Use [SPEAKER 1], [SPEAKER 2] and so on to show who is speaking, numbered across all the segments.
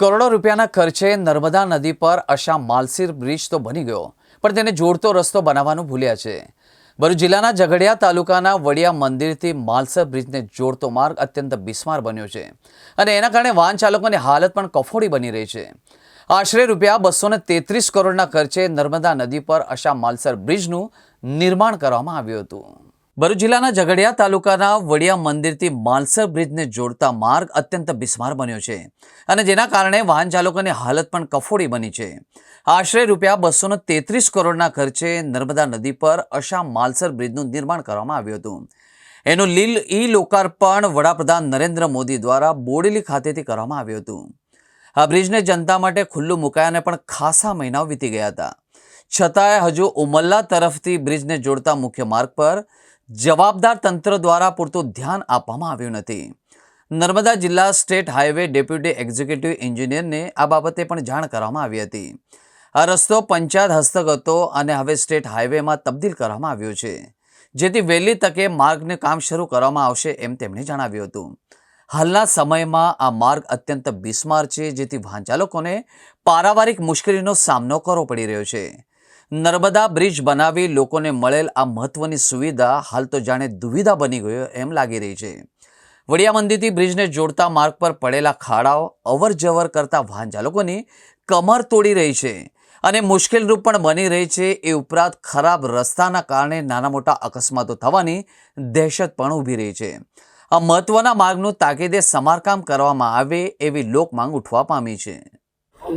[SPEAKER 1] કરોડો રૂપિયાના ખર્ચે નર્મદા નદી પર અશા માલસીર બ્રિજ તો બની ગયો, પણ તેને જોડતો રસ્તો બનાવવાનું ભૂલ્યા છે. ભરૂચ જિલ્લાના ઝઘડિયા તાલુકાના વડિયા મંદિરથી માલસર બ્રિજને જોડતો માર્ગ અત્યંત બિસ્માર બન્યો છે અને એના કારણે વાહન ચાલકોની હાલત પણ કફોડી બની રહી છે. આશરે રૂપિયા બસો તેત્રીસ કરોડના ખર્ચે નર્મદા નદી પર અશા માલસર બ્રિજનું નિર્માણ કરવામાં આવ્યું હતું. ભરૂચ જિલ્લાના ઝઘડિયા તાલુકાના વડિયા મંદિરથી માલસર બ્રિજને જોડતા માર્ગ અત્યંત બિસ્માર બન્યો છે અને જેના કારણે વાહન ચાલકોની હાલત પણ કફોડી બની છે. આશરે રૂપિયા બસો તેત્રીસ કરોડના ખર્ચે નર્મદા નદી પર અશા માલસર બ્રિજનું નિર્માણ કરવામાં આવ્યું હતું. એનું લીલ ઈ લોકાર્પણ વડાપ્રધાન નરેન્દ્ર મોદી દ્વારા બોડેલી ખાતેથી કરવામાં આવ્યું હતું. આ બ્રિજને જનતા માટે ખુલ્લું મુકાયાને પણ ખાસા મહિનાઓ વીતી ગયા હતા. છતાંય હજુ ઉમલ્લા તરફથી બ્રિજને જોડતા મુખ્ય માર્ગ પર જવાબદાર તંત્ર દ્વારા પૂરતું ધ્યાન આપવામાં આવ્યું નથી. નર્મદા જિલ્લા સ્ટેટ હાઈવે ડેપ્યુટી એક્ઝિક્યુટિવ એન્જિનિયરને આ બાબતે પણ જાણ કરવામાં આવી હતી. આ રસ્તો પંચાયત હસ્તક હતો અને હવે સ્ટેટ હાઈવેમાં તબદીલ કરવામાં આવ્યો છે. જેથી વહેલી તકે માર્ગને કામ શરૂ કરવામાં આવશે એમ તેમણે જણાવ્યું હતું. હાલના સમયમાં આ માર્ગ અત્યંત બિસ્માર છે, જેથી વાહન ચાલકોને પારાવારિક મુશ્કેલીનો સામનો કરવો પડી રહ્યો છે. નર્મદા બ્રિજ બનાવી લોકોને મળેલ આ મહત્વની સુવિધા હાલ તો જાણે દુવિધા બની ગયો એમ લાગી રહી છે. વડિયા મંદિરથી બ્રિજને જોડતા માર્ગ પર પડેલા ખાડાઓ અવર જવર કરતા વાહન ચાલકોની કમર તોડી રહી છે અને મુશ્કેલરૂપ પણ બની રહી છે એ ઉપરાંત ખરાબ રસ્તાના કારણે નાના મોટા અકસ્માતો થવાની દહેશત પણ ઊભી રહી છે. આ મહત્વના માર્ગનું તાકીદે સમારકામ કરવામાં આવે એવી લોકમાંગ ઉઠવા પામી છે.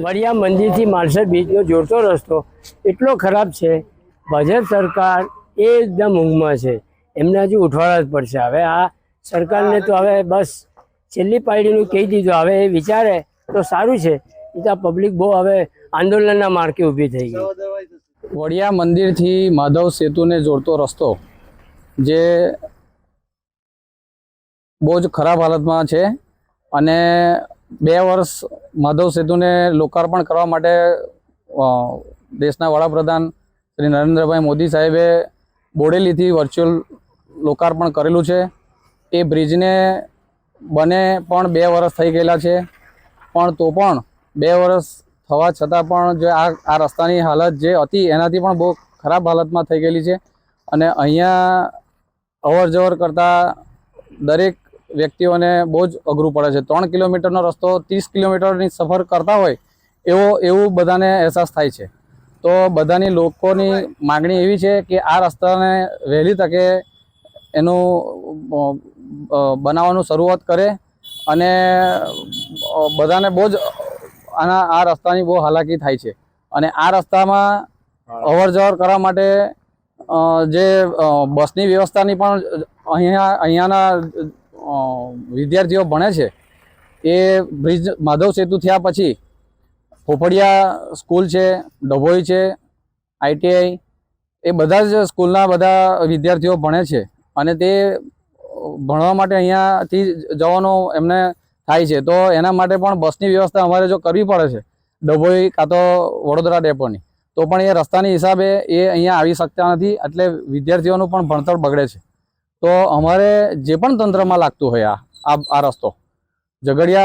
[SPEAKER 2] વડિયા મંદિરથી માલસર બીચનો જોડતો રસ્તો એટલો ખરાબ છે. ભાજપ સરકાર એ એકદમ ઊંઘમાં છે. એમને હજુ ઉઠવાડા જ પડશે. હવે આ સરકારને તો હવે બસ છેલ્લી પાયડીનું કહી દીધું. હવે એ વિચારે તો સારું છે. એ તો પબ્લિક બહુ હવે આંદોલનના માર્કે ઊભી થઈ ગઈ.
[SPEAKER 3] વડિયા મંદિરથી માધવ સેતુને જોડતો રસ્તો જે બહુ જ ખરાબ હાલતમાં છે અને બે વર્ષ માધવ સેતુને લોકાર્પણ કરવા માટે દેશના વડાપ્રધાન શ્રી નરેન્દ્રભાઈ મોદી સાહેબે બોડેલીથી વર્ચ્યુઅલ લોકાર્પણ કરેલું છે. એ બ્રિજને બને પણ બે વર્ષ થઈ ગયેલા છે. પણ તો પણ બે વર્ષ થવા છતાં પણ જે આ આ રસ્તાની હાલત જે હતી એનાથી પણ બહુ ખરાબ હાલતમાં થઈ ગયેલી છે. અને અહીંયા અવર જવર કરતા દરેક વ્યક્તિઓને બહુ જ અઘરું પડે છે. ત્રણ કિલોમીટરનો રસ્તો ત્રીસ કિલોમીટરની સફર કરતા હોય એવો એવું બધાને અહેસાસ થાય છે. તો બધાની લોકોની માગણી એવી છે કે આ રસ્તાને વહેલી તકે એનું બનાવવાનું શરૂઆત કરે અને બધાને બહુ જ આના આ રસ્તાની બહુ હાલાકી થાય છે. અને આ રસ્તામાં અવર જવર કરવા માટે જે બસની વ્યવસ્થાની પણ અહીંયા અહીંયાના વિદ્યાર્થીઓ ભણે છે, એ બ્રિજ માધવ સેતુ થયા પછી ફોફડિયા સ્કૂલ છે, ડભોઈ છે આઈટીઆઈ એ બધા જ સ્કૂલના બધા વિદ્યાર્થીઓ ભણે છે અને તે ભણવા માટે અહીંયાથી જવાનું એમને થાય છે. તો એના માટે પણ બસની વ્યવસ્થા અમારે જો કરવી પડે છે, ડભોઈ કાં તો વડોદરા ડેપોની, તો પણ એ રસ્તાની હિસાબે એ અહીંયા આવી શકતા નથી, એટલે વિદ્યાર્થીઓનું પણ ભણતર બગડે છે. તો અમારે જે પણ તંત્રમાં લાગતું હોય આ, આ- રસ્તો. ઝઘડિયા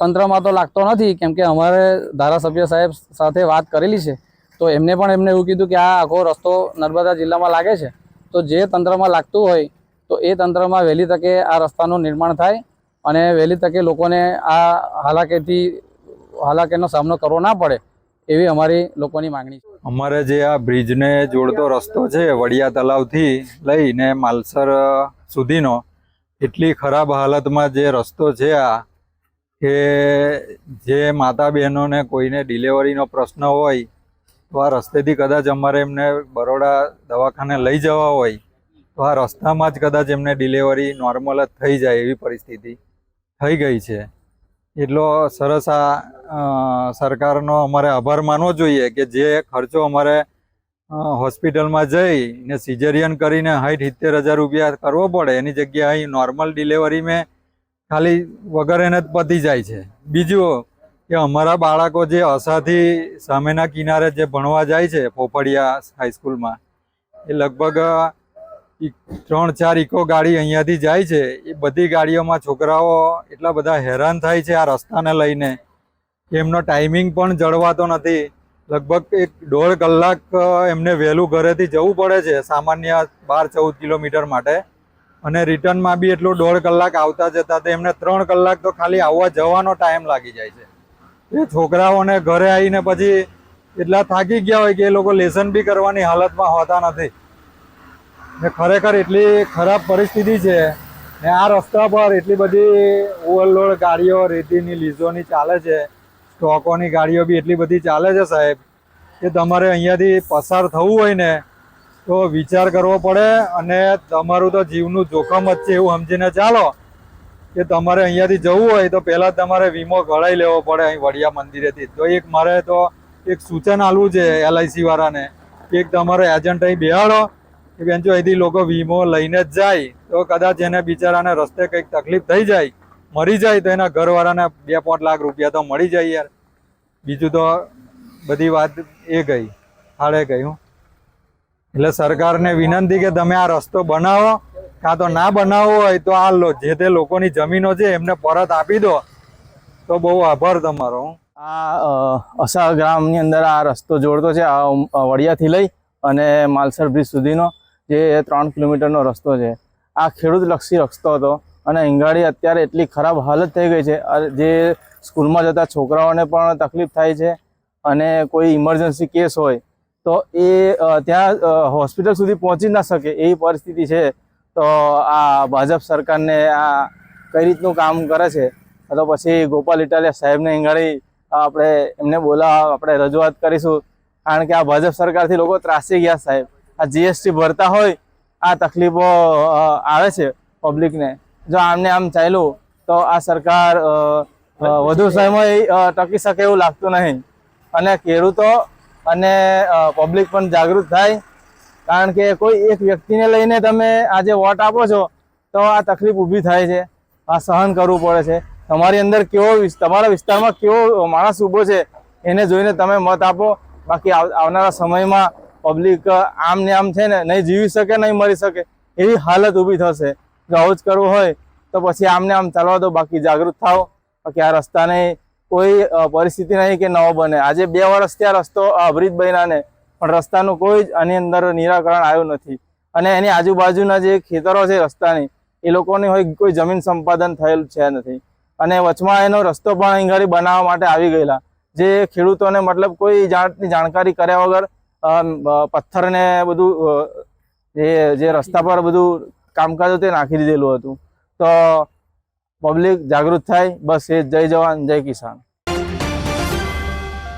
[SPEAKER 3] તંત્રમાં તો લાગતો નથી, કેમ કે અમારે ધારાસભ્ય સાહેબ સાથે વાત કરેલી છે. તો એમને પણ એમને એવું કીધું કે આ આખો રસ્તો નર્મદા જિલ્લામાં લાગે છે. તો જે તંત્રમાં લાગતું હોય, તો એ તંત્રમાં વહેલી તકે આ રસ્તાનું નિર્માણ થાય અને વહેલી તકે લોકોને આ હાલાકીથી હાલાકીનો સામનો કરવો ના પડે એવી અમારી લોકોની માંગણી છે.
[SPEAKER 4] અમારે જે આ બ્રિજને જોડતો રસ્તો છે, વડિયા તલાવથી લઈને માલસર સુધીનો, એટલી ખરાબ હાલતમાં જે રસ્તો છે આ, કે જે માતા બહેનોને કોઈને ડિલિવરીનો પ્રશ્ન હોય, તો આ રસ્તેથી કદાચ અમારે એમને બરોડા દવાખાને લઈ જવા હોય, તો આ રસ્તામાં જ કદાચ એમને ડિલિવરી નોર્મલ જ થઈ જાય એવી પરિસ્થિતિ થઈ ગઈ છે. એટલો સરસ આ સરકારનો અમારે આભાર માનવો જોઈએ કે જે ખર્ચો અમારે હોસ્પિટલમાં જઈ ને સિઝેરિયન કરીને સાઠ સિત્તેર હજાર રૂપિયા કરવો પડે, એની જગ્યાએ અહીં નોર્મલ ડિલિવરી મેં ખાલી વગર એને જ પતી જાય છે. બીજું કે અમારા બાળકો જે અસાથી સામેના કિનારે જે ભણવા જાય છે પોપડિયા હાઈસ્કૂલમાં એ લગભગ ત્રણ, ચાર ઇકો ગાડી અહીંયાથી જાય છે. એ બધી ગાડીઓમાં છોકરાઓ એટલા બધા હેરાન થાય છે આ રસ્તાને લઈને. એમનો ટાઈમિંગ પણ જળવાતો નથી. લગભગ એક દોઢ કલાક એમને વહેલું ઘરેથી જવું પડે છે, સામાન્ય બાર, ચૌદ કિલોમીટર માટે. અને રિટર્નમાં બી એટલું દોઢ કલાક આવતા જતા તો એમને ત્રણ કલાક તો ખાલી આવવા જવાનો ટાઈમ લાગી જાય છે. એ છોકરાઓને ઘરે આવીને પછી એટલા થાકી ગયા હોય કે એ લોકો લેસન બી કરવાની હાલતમાં હોતા નથી. ને ખરેખર એટલી ખરાબ પરિસ્થિતિ છે ને આ રસ્તા પર એટલી બધી ઓવરલોડ ગાડીઓ, રેતીની લીઝોની ચાલે છે, સ્ટોકોની ગાડીઓ બી એટલી બધી ચાલે છે સાહેબ કે તમારે અહીંયાથી પસાર થવું હોય ને તો વિચાર કરવો પડે અને તમારું તો જીવનું જોખમ જ છે એવું સમજીને ચાલો કે તમારે અહીંયાથી જવું હોય તો પહેલાં તમારે વીમો કઢાઈ લેવો પડે અહીં વડિયા મંદિરેથી. તો એક મારે તો એક સૂચન આલવું છે એલઆઈસી વાળાને એક તમારો એજન્ટ અહીં બેહાડો બેન, જો અહીંથી લોકો વીમો લઈને જ જાય, તો કદાચ એને બિચારાને રસ્તે કંઈક તકલીફ થઈ જાય, મરી જાય, તો એના ઘરવાળાને બે પાંચ લાખ રૂપિયા તો મળી જાય યાર. બીજું તો બધી વાત એ ગઈ હાડે હું. એટલે સરકારને વિનંતી કે તમે આ રસ્તો બનાવો, કાં તો ના બનાવવો હોય તો આ જે તે લોકોની જમીનો છે એમને પરત આપી દો. તો બહુ આભાર તમારો
[SPEAKER 5] આ અસા ગ્રામની અંદર આ રસ્તો જોડતો છે વડિયાથી લઈ અને માલસર બ્રિજ સુધીનો. જે ત્રણ કિલોમીટરનો રસ્તો છે. આ ખેડૂતલક્ષી રસ્તો હતો અને હિંગાળી અત્યારે એટલી ખરાબ હાલત થઈ ગઈ છે. જે સ્કૂલમાં જતા છોકરાઓને પણ તકલીફ થાય છે અને કોઈ ઇમરજન્સી કેસ હોય તો એ ત્યાં હોસ્પિટલ સુધી પહોંચી ના શકે એવી પરિસ્થિતિ છે. તો આ ભાજપ સરકારને આ કઈ રીતનું કામ કરે છે? તો પછી ગોપાલ ઇટાલિયા સાહેબને હિંગાળી આપણે એમને બોલાવવા આપણે રજૂઆત કરીશું. કારણ કે આ ભાજપ સરકારથી લોકો ત્રાસી ગયા સાહેબ. આ જીએસટી ભરતા હોય આ તકલીફો આવે છે પબ્લિકને જો આમને આમ ચાલ્યું તો આ સરકાર વધુ સમય ટકી શકે એવું લાગતું નહીં. અને ખેડૂતો અને પબ્લિક પણ જાગૃત થાય. કારણ કે કોઈ એક વ્યક્તિને લઈને તમે આજે વોટ આપો છો તો આ તકલીફ ઊભી થાય છે. આ સહન કરવું પડે છે. તમારી અંદર કેવો તમારા વિસ્તારમાં કેવો માણસ ઊભો છે એને જોઈને તમે મત આપો. બાકી આવ- આવનારા સમયમાં પબ્લિક આમ ને આમ છે ને, નહીં જીવી શકે, નહીં મરી શકે, એવી હાલત ઊભી થશે. જો આવું જ કરવું હોય, તો પછી આમને આમ ચાલવા દો, બાકી જાગૃત થાઓ. બાકી આ રસ્તાને કોઈ પરિસ્થિતિ નહીં કે નવો બને. આજે બે વર્ષથી આ રસ્તો અભરીત બન્યાને પણ રસ્તાનું કોઈ જ આની અંદર નિરાકરણ આવ્યું નથી. અને એની આજુબાજુના જે ખેતરો છે રસ્તાની, એ લોકોની હોય, કોઈ જમીન સંપાદન થયેલ છે નથી. અને વચમાં એનો રસ્તો પણ અહીં ઘડી બનાવવા માટે આવી ગયેલા. જે ખેડૂતોને મતલબ કોઈ જાતની જાણકારી કર્યા વગર અમ, ને બધું જે જે રસ્તા પર બધું કામકાજ હતું તે નાખી દીધેલું હતું. તો પબ્લિક જાગૃત થાય બસ એ જય જવાન જય કિસાન.